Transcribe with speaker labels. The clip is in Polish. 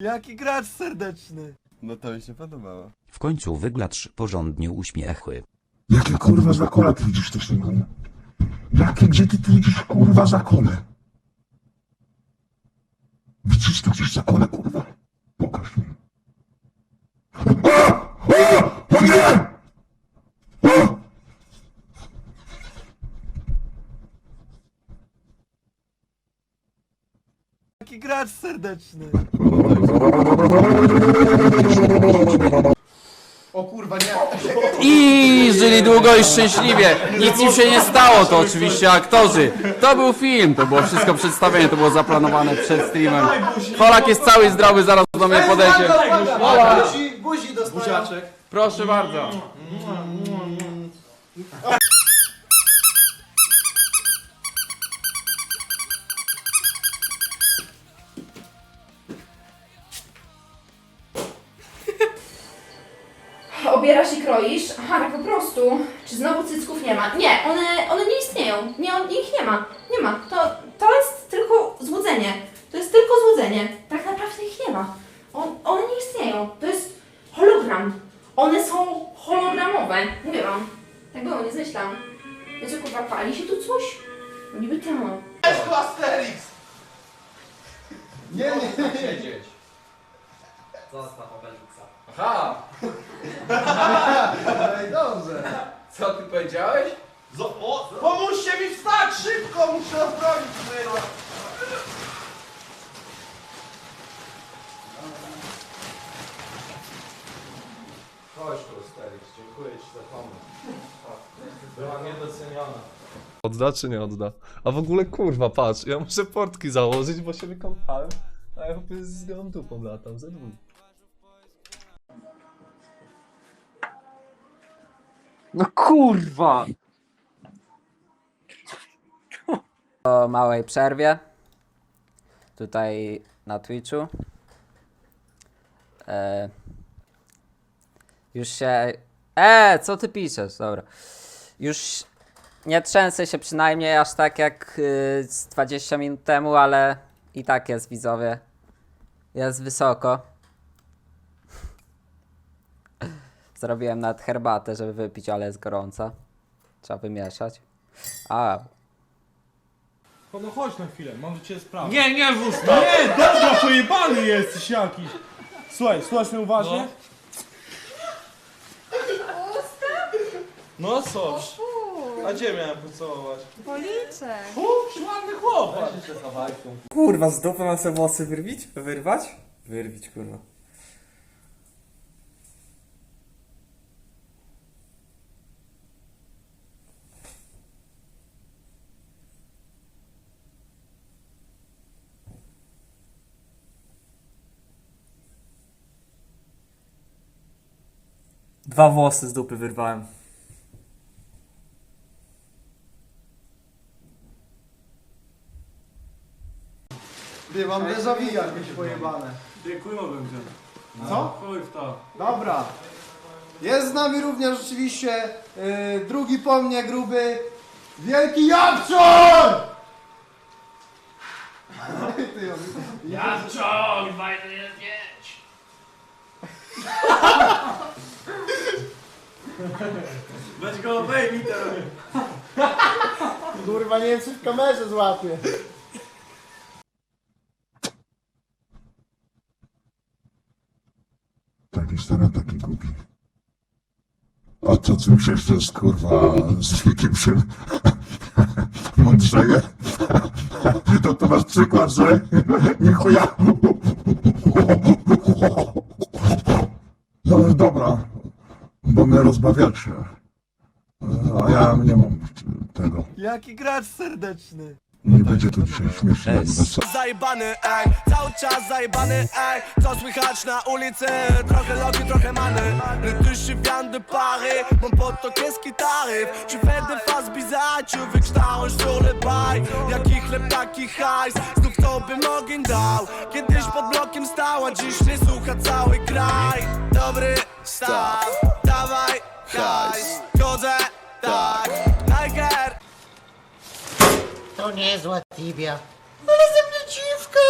Speaker 1: Jaki gracz serdeczny. No to mi się podobało.
Speaker 2: W końcu wyglacz porządnie uśmiechły.
Speaker 3: Jakie kurwa zakole ty widzisz to synu? Jakie, gdzie ty tu widzisz kurwa zakole? Widzisz tu gdzieś zakole kurwa? Pokaż mi. O! O! O nie!
Speaker 1: Jaki gracz serdeczny.
Speaker 4: I żyli długo i szczęśliwie. Nic im się nie stało, to oczywiście aktorzy. To był film, to było wszystko przedstawienie, to było zaplanowane przed streamem. Polak jest cały zdrowy, zaraz do mnie podejdzie.
Speaker 1: Buzi, buzi dostają.
Speaker 4: Proszę bardzo.
Speaker 5: Obierasz i kroisz? Aha, tak po prostu. Czy znowu cycków nie ma? Nie, one, one nie istnieją. Nie, on, ich nie ma. Nie ma. To, to jest tylko złudzenie. To jest tylko złudzenie. Tak naprawdę ich nie ma. On, one nie istnieją. To jest hologram. One są hologramowe. Mówię wam. Tak było, nie zmyślam. Wiecie, kurwa, pali się tu coś? No niby temu.
Speaker 4: Aha. Co ty powiedziałeś?
Speaker 1: Pomóżcie mi wstać szybko, muszę odprawić swojego.
Speaker 6: Chodź tu, Sterix, dziękuję Ci za pomoc. Była niedoceniona.
Speaker 7: Odda czy nie odda? A w ogóle kurwa, patrz, ja muszę portki założyć, bo się wykąpałem, a ja chłopie z gołą dupą latam, ze dwóch.
Speaker 4: No kurwa!
Speaker 8: Po małej przerwie tutaj na Twitchu. E, już się. E, co ty piszesz? Dobra. Już nie trzęsę się przynajmniej aż tak jak y, z 20 minut temu, ale i tak jest widzowie. Jest wysoko. Zrobiłem nawet herbatę, żeby wypić, ale jest gorąca. Trzeba wymieszać. A,
Speaker 9: No chodź na chwilę, mam do ciebie sprawę. Nie, nie w usta! Nie, dobra, pojebany jesteś jakiś! Słuchaj, słuchasz mnie uważnie? No co? A gdzie miałem pocałować?
Speaker 10: Policzek.
Speaker 9: Uuu, ładny chłopak!
Speaker 11: Kurwa, z dupy mam sobie włosy wyrwić? Wyrwać? Wyrwić, kurwa. Dwa włosy z dupy wyrwałem.
Speaker 1: Ty, mam déjà vu jakieś pojebane.
Speaker 9: Dziękuję będzie.
Speaker 1: Co?
Speaker 9: Chuj w to.
Speaker 1: Dobra. Jest z nami również rzeczywiście yy, drugi po mnie gruby Wielki Jabczor!
Speaker 9: Jawczok, fajny jest mieć! Weź go obejmij teraz.
Speaker 1: Kurwa, nie wiem czy w kamerze złapie.
Speaker 3: Taki stary, taki głupi. A to co myślisz, to jest kurwa z wiekiem się mądrzeje? To to masz przykład, że nie chuja. No dobra, bo mnie rozbawiacie. A ja nie mam tego.
Speaker 1: Jaki gracz serdeczny.
Speaker 3: Nie będzie tu dzisiaj śmiesznie ani wesoło.
Speaker 1: Zajebany, ej, cały czas zajebany, ej Co słychać na ulicy? Trochę logi, trochę many Le touche vient de Paris Mon pote, qu'est-ce qui t'arrive? Tu fais des faces bizarres Tu sur le bail Jaki chleb, taki hajs Znów to bym ogień dał Kiedyś pod blokiem stała Dziś mnie słucha cały kraj Dobry staw hajs. Chodzę tak. Niger
Speaker 10: To niezła tibia.
Speaker 1: Ale ze mnie dziwka